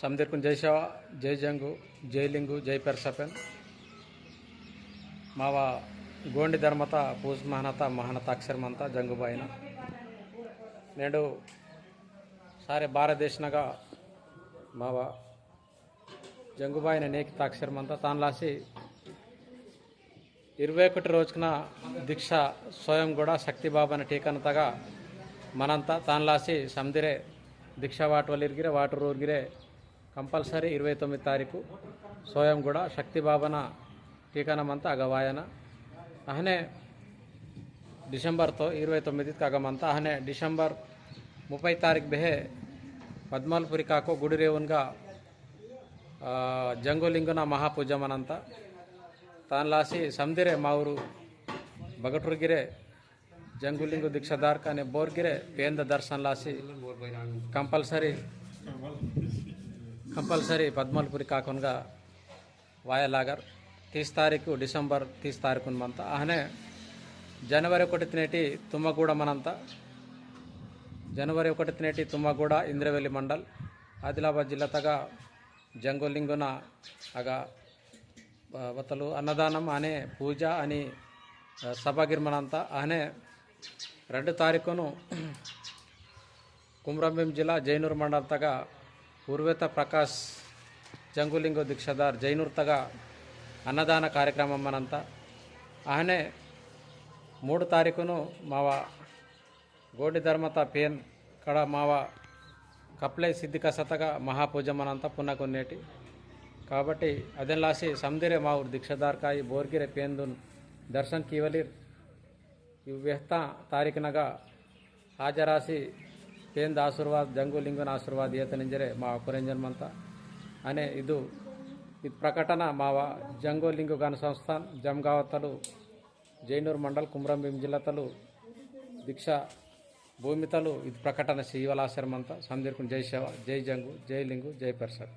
సందర్కుని జైశవ జైజంగు జైలింగు జై పెర్సపెన్. మావ గోండి ధర్మత పూజ మహనత మహనత అక్షరమంత జంగుబాయిన. నేడు సారే భారతదేశనగా మావ జంగుబాయిన నేకిత అక్షరమంత తాన్లాసి ఇరవై ఒకటి రోజున దీక్ష స్వయం కూడా శక్తిబాబు అనే టీకనతగా మనంతా తాన్లాసి సందిరే దీక్ష వాటి వాళ్ళు ఇరిగిరే వాటర్ ఊరిగిరే కంపల్సరీ ఇరవై తొమ్మిది తారీఖు సోయం కూడా శక్తి భావన టీకానమంతా అగవాయన. అహనే డిసెంబర్తో ఇరవై తొమ్మిదికి అగమంతా. అహనే డిసెంబర్ ముప్పై తారీఖు బెహే పద్మాల్పురికాకు గుడిరేవున్గా జంగులింగున మహాపూజమనంతా. తాన్లాసి సమ్దిరే మా ఊరు బగటూర్గిరే జంగులింగు దీక్షదార్క అనే బోర్గిరే పేంద దర్శన్లాసి కంపల్సరీ కంపల్సరీ పద్మల్పురి కాకుండా వాయలాగర్ తీస్ తారీఖు డిసెంబర్ తీస్ తారీఖు మంత. అహనే జనవరి ఒకటి తినేటి తుమ్మగూడ మనంతా. జనవరి ఒకటి తినేటి తుమ్మగూడ ఇంద్రవెల్లి మండల్ ఆదిలాబాద్ జిల్లా తగ జంగులింగున అగా వతలు అన్నదానం అనే పూజ అని సభాగిర్మనంత. అనే రెండు తారీఖును కుమ్రంభీం జిల్లా జైనూర్ మండల్ ఉర్వేత ప్రకాష్ జంగులింగ దీక్షదార్ జైనుర్తగా అన్నదాన కార్యక్రమం మనంతా ఆయనే మూడు తారీఖును మావ గోడి ధర్మత పేన్ కడ మావ కప్లై సిద్ధిక సతగా మహాపూజ మనంతా పున్నకొన్నేటి కాబట్టి మా ఊరి దీక్షధార్ కాయి బోర్గిరే పేందున్ దర్శన్ కీవలిర్. ఇవ్వెహ్తా తారీఖునగా హాజరాసి ಹಾಜರಾಸಿ ಪೇಂದ ಆಶೀರ್ವಾದ ಜಂಗುಲಿಂಗನ ಆಶೀರ್ವಾದ ಏತನಿಂಜರೆ మా కురంజన్మంత అనే ఇది ఇది ప్రకటన మావ జంగోలింగు గణ సంస్థాన్ జంగావతలు జైనూర్ మండల్ కుమ్రంభీం జిల్లతలు దీక్ష భూమితలు ఇది ప్రకటన శివలాశ్రమంతా సందీర్కుని జై శివ జై జంగు జై లింగు జై పెర్సర్